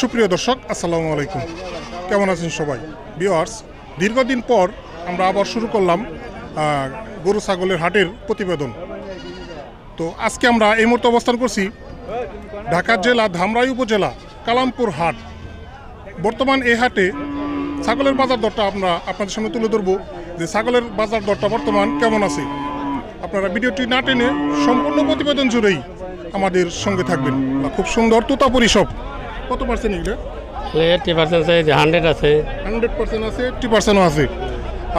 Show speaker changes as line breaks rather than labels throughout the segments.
সুপ্রিয় দর্শক, আসসালামু আলাইকুম। কেমন আছেন সবাই? ভিওয়ার্স দীর্ঘদিন পর আমরা আবার শুরু করলাম গরু ছাগলের হাটের প্রতিবেদন। তো আজকে আমরা এই মুহূর্তে অবস্থান করছি ঢাকা জেলা ধামরাই উপজেলা কালামপুর হাট। বর্তমান এই হাটে ছাগলের বাজার দরটা আমরা আপনাদের সামনে তুলে ধরবো যে ছাগলের বাজার দরটা বর্তমান কেমন আছে। আপনারা ভিডিওটি না টেনে সম্পূর্ণ প্রতিবেদন জুড়েই আমাদের সঙ্গে থাকবেন। খুব সুন্দর তোতা সব কত পার্সেন্ট এগুলো?
এইটটি পার্সেন্ট আছে হান্ড্রেড আছে।
হান্ড্রেড পার্সেন্ট আছে এইটটি পার্সেন্টও আছে।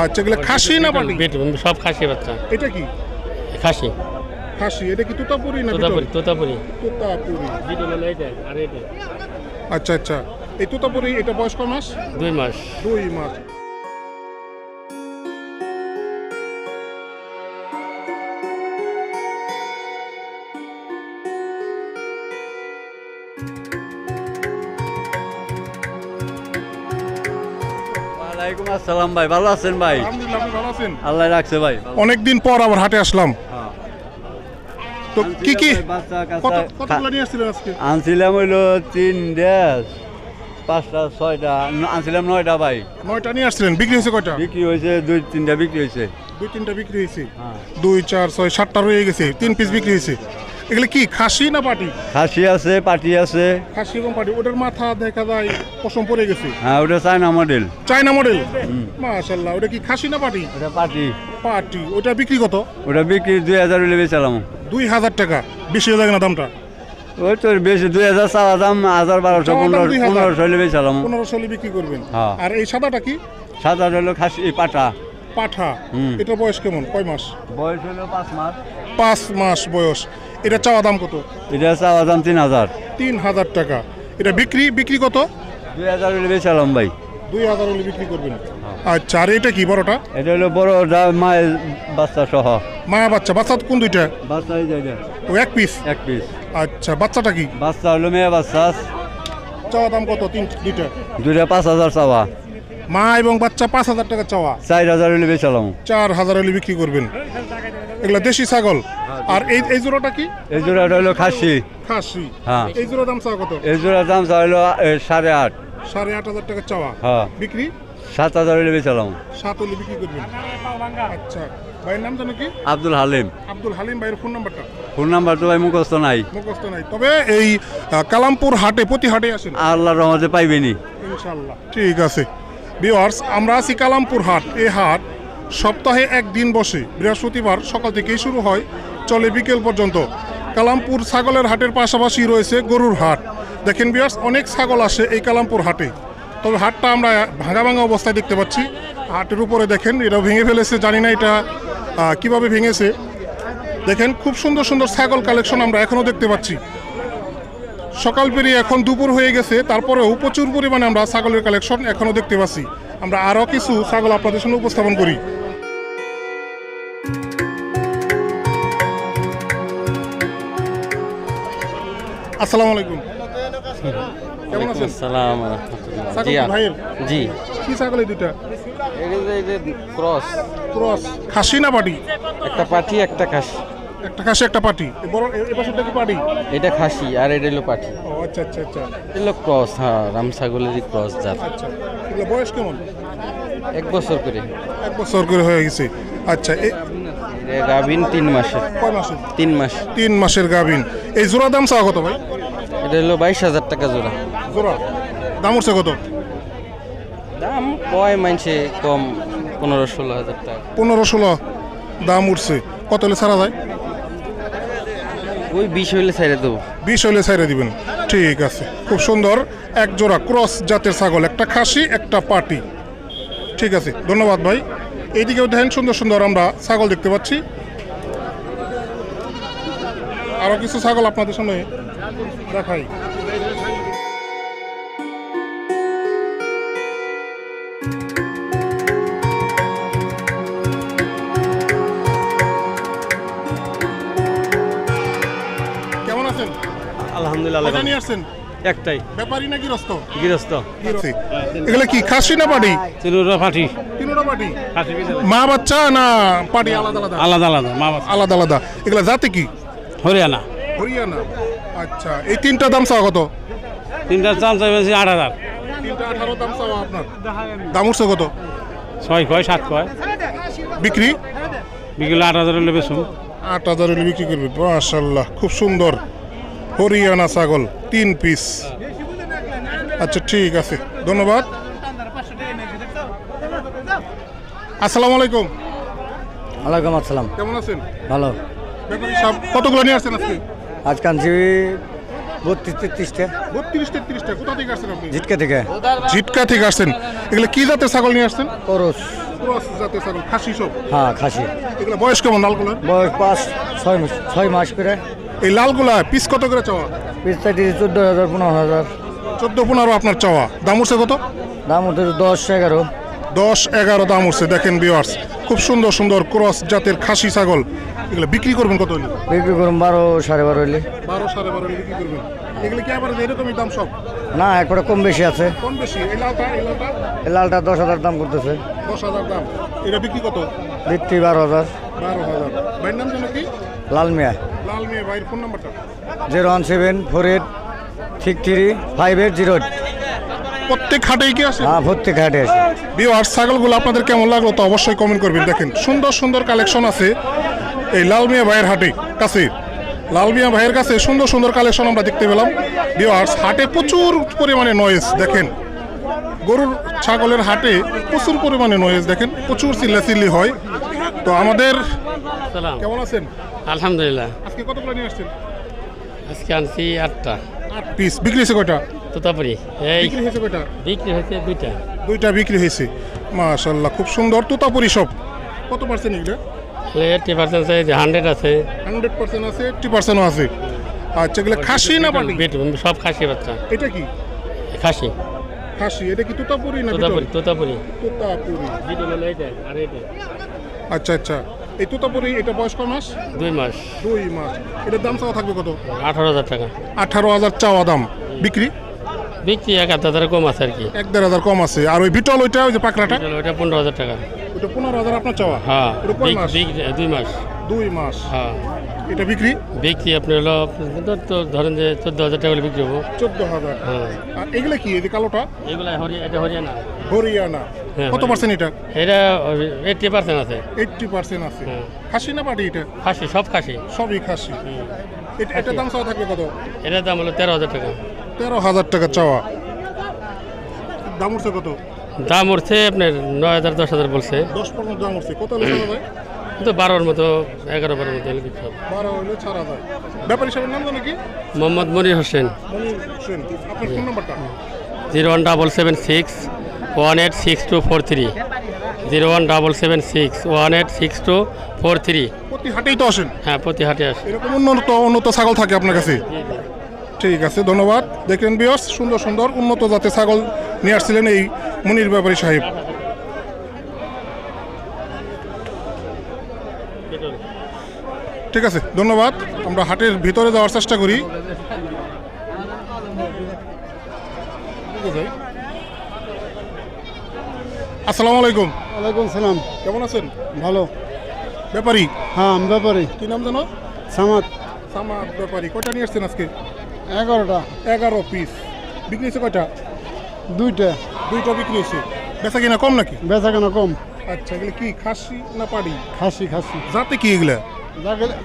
আচ্ছা এগুলো খাসি না পাটি
সব খাসি বাচ্চা।
এটা কি?
খাসি।
খাসি এটা কি তোতাপুরি না
তোতাপুরি তোতাপুরি।
তোতাপুরি।
আর এইটা
আচ্ছা আচ্ছা। এই তোতাপুরি এটা বয়স কয় মাস?
দুই মাস।
দুই মাস।
ওয়ালাইকুম আসসালাম ভাই ভালো আছেন ভাই?
আলহামদুলিল্লাহ আপনি ভালো আছেন?
আল্লাহ রাখছে ভাই
অনেকদিন পর আবার হাটে আসলাম।
হ্যাঁ।
তো কি কি কত কতগুলো নিয়ে আসছিলেন আজকে?
আনছিলাম হইল তিন ড্যাস পাঁচটা ছয়টা আনছিলাম নয়টা ভাই।
নয়টা নিয়ে আসছিলেন বিক্রি হয়েছে কয়টা?
বিক্রি হয়েছে দুই তিনটা বিক্রি হয়েছে।
দুই তিনটা বিক্রি হয়েছে।
হ্যাঁ।
দুই চার ছয় সাতটা রয়ে গেছে তিন পিস বিক্রি হয়েছে। এগুলো কি খাসি না পাটি?
খাসি আছে পাটি আছে।
খাসি এবং পাটি ওটার মাথা দেখা যায় পশম পড়ে গেছে।
হ্যাঁ ওটা চায়না মডেল
চায়না মডেল মাশাল্লাহ ওটা কি খাসি না পাটি?
ওটা পাটি।
পাটি ওটা বিক্রি কত?
ওটা বিক্রি দুই হাজার হইলে বেচালাম
দুই হাজার টাকা বেশি হয়ে যাবে না দামটা?
ওই তো বেশি দুই হাজার দাম হাজার বারোশো
চাওয়া দাম
পনেরো
2000
পনেরোশো হইলে বেচালাম
পনেরোশো হলে বিক্রি করবেন।
হ্যাঁ।
আর এই সাদাটা কি?
সাদা হইল খাসি এই পাটা।
পাঠা। এটার বয়স কেমন? কয় মাস?
বয়স হইল পাঁচ মাস।
পাঁচ মাস বয়স। এটা চাওয়া দাম কত?
এটা চাওয়া দাম তিন হাজার।
তিন হাজার টাকা। এটা বিক্রি বিক্রি কত?
দুই হাজার হইলে বেচালাম ভাই।
দুই হাজার হলে বিক্রি করবেন। আচ্ছা আর এটা কি বড়টা?
এটা হলো বড় মায়ের বাচ্চা সহ।
মা বাচ্চা বাচ্চা কোন দুইটা?
বাচ্চা
ও এক পিস
এক পিস
আচ্ছা বাচ্চাটা কি?
বাচ্চা হলো মেয়ে বাচ্চা।
চাওয়া দাম কত? তিন দুইটা?
দুইটা পাঁচ হাজার চাওয়া।
মা এবং বাচ্চা পাঁচ হাজার টাকা চাওয়া।
চার হাজার হইলে বেচালাম
চার হাজার হলে বিক্রি করবেন। এগুলা দেশি ছাগল? আর এই এই জোড়াটা কি?
এই জোড়াটা হলো খাসি।
খাসি।
হ্যাঁ।
এই জোড়া দাম চাওয়া কত?
এই জোড়ার দাম চা হলো সাড়ে আট।
সাড়ে আট হাজার টাকা চাওয়া।
হ্যাঁ।
বিক্রি?
সাত হাজার হইলে বেচালাম
সাত হলে বিক্রি করবেন। আচ্ছা। ভাইয়ের নাম জানো কি?
আব্দুল হালিম।
আব্দুল হালিম ভাইয়ের ফোন নাম্বারটা?
ফোন নাম্বার তো ভাই মুখস্থ নাই।
মুখস্থ নাই। তবে এই কালামপুর হাটে প্রতি হাটে আসেন?
আল্লাহর রহমতে পাইবেনি।
ইনশাল্লাহ ঠিক আছে। ভিওয়ার্স আমরা আছি কালামপুর হাট। এই হাট সপ্তাহে একদিন বসে। বৃহস্পতিবার সকাল থেকেই শুরু হয়। চলে বিকেল পর্যন্ত। কালামপুর ছাগলের হাটের পাশাপাশি রয়েছে গরুর হাট। দেখেন ভিওয়ার্স অনেক ছাগল আসে এই কালামপুর হাটে। তবে হাটটা আমরা ভাঙা ভাঙা অবস্থায় দেখতে পাচ্ছি। হাটের উপরে দেখেন, এটা ভেঙে ফেলেছে, জানি না এটা কীভাবে ভেঙেছে। দেখেন, খুব সুন্দর সুন্দর ছাগল কালেকশন আমরা এখনও দেখতে পাচ্ছি। সকাল পেরিয়ে এখন দুপুর হয়ে গেছে, তারপরেও প্রচুর পরিমাণে আমরা ছাগলের কালেকশন এখনও দেখতে পাচ্ছি। আমরা আরও কিছু ছাগল আপনাদের সঙ্গে উপস্থাপন করি। আসসালামু আলাইকুম। কেমন আছেন?
সালাম
ভাইয়ের?
জি।
কি ছাগল এই দুইটা?
ক্রস।
ক্রস। খাসি না পাটি?
একটা পাঠি একটা খাসি।
একটা খাসি একটা পাটি। বড় এ- এ কি পাটি।
এটা খাসি আর এটা হলো পাঠি
ও আচ্ছা আচ্ছা আচ্ছা।
এটা ক্রস হ্যাঁ রাম ছাগলেরই ক্রস জাত।
আচ্ছা। এগুলো বয়স কেমন?
এক বছর করে।
এক বছর করে হয়ে গেছে। আচ্ছা
গাভিন তিন মাসের।
কয় মাসের?
তিন মাস।
তিন মাসের গাভিন। এই জোড়া দাম চাওয়া কত ভাই?
এটা হলো বাইশ হাজার টাকা জোড়া।
জোড়া। দাম উঠছে কত?
দাম কয় মানছে কম পনেরো ষোলো হাজার টাকা।
পনেরো ষোলো। দাম উঠছে। কত হলে ছাড়া যায়?
ওই বিশ হইলে ছেড়ে দেবো।
বিশ হলে ছাইড়ে দিবেন। ঠিক আছে। খুব সুন্দর। এক জোড়া ক্রস জাতের ছাগল। একটা খাসি একটা পাটি। ঠিক আছে। ধন্যবাদ ভাই। এইদিকেও দেখেন সুন্দর সুন্দর আমরা ছাগল দেখতে পাচ্ছি। আরও কিছু ছাগল আপনাদের সামনে দেখাই। কেমন আছেন?
আলহামদুলিল্লাহ
নিয়ে আসছেন?
একটাই।
ব্যাপারী না গৃহস্থ?
গৃহস্থ।
এগুলো কি খাসি না পাটি?
চিরুরা পাঠি
তিনোটা পাটি? মা বাচ্চা না পাটি আলাদা আলাদা?
আলাদা আলাদা মা বাবা
আলাদা আলাদা। এগুলা জাতে কি?
হরিয়ানা।
হরিয়ানা। আচ্ছা এই তিনটা দাম চাওয়া কত?
তিনটা চাল চাইবেন আট হাজার।
তিনটা আঠারো দাম চাওয়া আপনার। দাম উঠছে কত?
ছয় কয় সাত কয়।
বিক্রি?
বিকেলে আট হাজার হলে বেশুন
আট হাজার হলে বিক্রি করবে মাশাল্লাহ খুব সুন্দর। হরিয়ানা ছাগল তিন পিস আচ্ছা ঠিক আছে। ধন্যবাদ। আসসালামু আলাইকুম।
ওয়ালাইকুম আসসালাম।
কেমন আছেন?
ভালো।
কতগুলো নিয়ে আসছেন আজকে?
আজ কানছি বত্রিশ তেত্রিশটা।
বত্রিশ তেত্রিশটা। কোথা থেকে আসছেন আপনি?
জিটকে থেকে।
জিটকা থেকে আসছেন। এগুলো কি জাতের ছাগল নিয়ে আসছেন?
করস।
ক্রস জাতের ছাগল খাসি সব?
হ্যাঁ খাসি।
এগুলো বয়স কেমন লালগুলার
বয়স পাঁচ ছয় মাস ছয় মাস করে।
এই লালগুলা পিস কত করে চাওয়া?
পিস চাইতে চোদ্দ হাজার পনেরো হাজার।
চোদ্দ পনেরো আপনার চাওয়া। দাম উঠছে কত?
দাম হচ্ছে দশ এগারো।
দশ এগারো দাম উঠছে দেখেন বিওয়ার্স খুব সুন্দর সুন্দর ক্রস জাতের খাসি ছাগল। এগুলো বিক্রি করবেন কত হলে
বিক্রি করুন বারো সাড়ে বারো হলে
বারো সাড়ে বারো বিক্রি করবেন। এগুলো কি আবার এরকমই দাম সব?
না একবারে কম বেশি আছে।
কম বেশি। এই লালটা এই লালটা?
এই লালটা দশ হাজার দাম করতেছে।
দশ হাজার দাম। এটা বিক্রি কত?
বিক্রি বারো হাজার।
বারো হাজার। ভাইয়ের নাম যেন কি?
লাল মিয়া
লাল মেয়ে ভাইয়ের ফোন নাম্বারটা?
Zero one seven four eight six three five eight zero
প্রত্যেক হাটেই কি আসে?
হ্যাঁ প্রত্যেক হাটে আছে
বিওয়ার্স ছাগলগুলো আপনাদের কেমন লাগল তো অবশ্যই কমেন্ট করবেন। দেখেন সুন্দর সুন্দর কালেকশন আছে এই লাল মিয়া ভাইয়ের হাটে কাছে। লাল মিয়া ভাইয়ের কাছে সুন্দর সুন্দর কালেকশন আমরা দেখতে পেলাম। বিওয়ার্স হাটে প্রচুর পরিমাণে নয়েজ দেখেন। গরুর ছাগলের হাটে প্রচুর পরিমাণে নয়েজ দেখেন। প্রচুর চিল্লাচিল্লি হয়। তো আমাদের
সালাম।
কেমন আছেন?
আলহামদুলিল্লাহ।
আজকে কতগুলো নিয়ে আসছেন?
আজকে আনছি আটটা।
আট পিস। বিক্রি হয়েছে কয়টা?
তোতাপুরি। এই
বিক্রি হয়েছে কয়টা?
বিক্রি হয়েছে দুইটা।
দুইটা বিক্রি হয়েছে। মাশাল্লাহ খুব সুন্দর। তোতাপুরি সব। কত পার্সেন্ট এগুলো?
এইটটি পার্সেন্ট আছে হান্ড্রেড আছে।
হান্ড্রেড পার্সেন্ট আছে এইটটি পার্সেন্টও আছে। আচ্ছা এগুলো খাসি না পাটি?
সব খাসি বাচ্চা।
এটা কি?
খাসি।
খাসি। এটা কি তোতাপুরি না
তোতাপুরি? তোতাপুরি।
তোতাপুরি।
এইটা আর এইটা
আচ্ছা আচ্ছা। এই তুতাপুরি এটা বয়স কয় মাস?
দুই মাস।
দুই মাস। এটার দাম চাওয়া থাকবে কত?
আঠারো হাজার টাকা।
আঠারো হাজার চাওয়া দাম। বিক্রি?
বিক্রি এক হাজার হাজার কম আছে আর কি।
এক দেড় হাজার কম আছে। আর ওই বিটল ওইটা ওই যে পাকড়াটা?
ওইটা পনেরো হাজার টাকা।
ওইটা পনেরো হাজার আপনার চাওয়া?
হ্যাঁ দুই মাস।
দুই মাস।
হ্যাঁ।
এটা বিক্রি?
বিক্রি আপনি হলো আপনার তো ধরেন যে চোদ্দ হাজার টাকা বিক্রি হব।
চোদ্দ হাজার।
হ্যাঁ।
আর এগুলো কি এই যে কালোটা?
এগুলো এটা হরিয়ানা।
হরিয়ানা।
হ্যাঁ,
কত পার্সেন্ট এটা?
এটা এইটটি পার্সেন্ট আছে।
এইটটি পার্সেন্ট আছে।
হ্যাঁ।
খাসি না পাটি এটা?
খাসি সব খাসি।
সবই খাসি। এটা এটার দাম চাওয়া থাকবে কত?
এটার দাম হলো তেরো হাজার টাকা।
তেরো হাজার টাকা চাওয়া। দাম উঠছে কত?
দাম উঠছে আপনার নয় হাজার দশ হাজার বলছে।
দশ পনেরো দাম উঠছে। কত
কিন্তু বারোর মতো এগারো বারোর মতো হলে বিক্রি হবে।
বারো হলে ছাড়া যায় ব্যাপারী সাহেবের নাম জানো কি?
মোহাম্মদ মনির হোসেন।
আপনার ফোন নাম্বারটা?
Zero one double seven six one eight six two four three. Zero one double seven six one eight six two four three.
প্রতি হাটেই তো আসেন?
হ্যাঁ প্রতি হাটে আসে
এরকম উন্নত উন্নত ছাগল থাকে আপনার কাছে? ঠিক আছে ধন্যবাদ। দেখলেন বিয়স সুন্দর সুন্দর উন্নত জাতের ছাগল নিয়ে আসছিলেন এই মনির ব্যাপারী সাহেব। ঠিক আছে ধন্যবাদ। আমরা হাটের ভিতরে যাওয়ার চেষ্টা করি। আসসালামু আলাইকুম।
ওয়ালাইকুম সালাম।
কেমন আছেন?
ভালো।
ব্যাপারী?
হ্যাঁ আমি ব্যাপারে।
কি নাম জানো?
সামাদ।
সামাদ ব্যাপারী। কয়টা নিয়ে আসছেন আজকে?
এগারোটা।
এগারো পিস বিক্রি হয়েছে কয়টা?
দুইটা।
দুইটা বিক্রি হয়েছে। বেচা কিনা কম নাকি?
বেচা কেনা কম।
আচ্ছা এগুলো কি খাসি না পাড়ি?
খাসি খাসি।
যাতে কি এগুলা?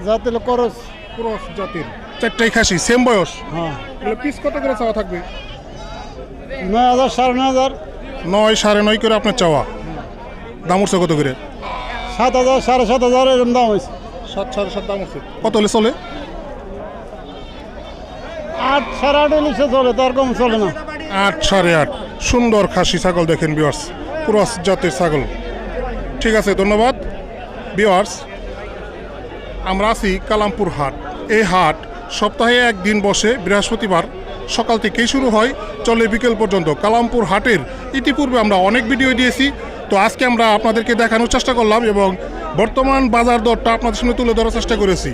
যাতে করস
ক্রস জাতের। চারটাই খাসি সেম বয়স?
হ্যাঁ।
এগুলো পিস কত করে চাওয়া থাকবে?
নয় হাজার সাড়ে নয় হাজার।
নয় সাড়ে নয় করে আপনার চাওয়া। দাম উঠছে কত করে?
সাত হাজার সাড়ে সাত হাজার এরকম দাম হয়েছে।
সাত সাড়ে সাত দাম উঠছে। কত হলে চলে?
আট সাড়ে আট ইলিশে চলে তার কম চলে না।
আট সাড়ে আট। সুন্দর খাসি ছাগল দেখেন বিয়ার্স ক্রস জাতের ছাগল। ঠিক আছে ধন্যবাদ। বিয়ার্স আমরা আছি কালামপুর হাট। এই হাট সপ্তাহে একদিন বসে বৃহস্পতিবার সকাল থেকেই শুরু হয়, চলে বিকেল পর্যন্ত। কালামপুর হাটের ইতিপূর্বে আমরা অনেক ভিডিও দিয়েছি। তো আজকে আমরা আপনাদেরকে দেখানোর চেষ্টা করলাম এবং বর্তমান বাজার দরটা আপনাদের সামনে তুলে ধরার চেষ্টা করেছি।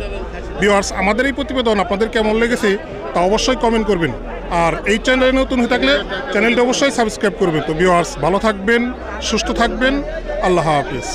ভিউয়ার্স, আমাদের এই প্রতিবেদন আপনাদের কেমন লেগেছে তা অবশ্যই কমেন্ট করবেন। আর এই চ্যানেলে নতুন হয়ে থাকলে চ্যানেলটা অবশ্যই সাবস্ক্রাইব করবেন। তো ভিউয়ার্স, ভালো থাকবেন, সুস্থ থাকবেন। আল্লাহ হাফিজ।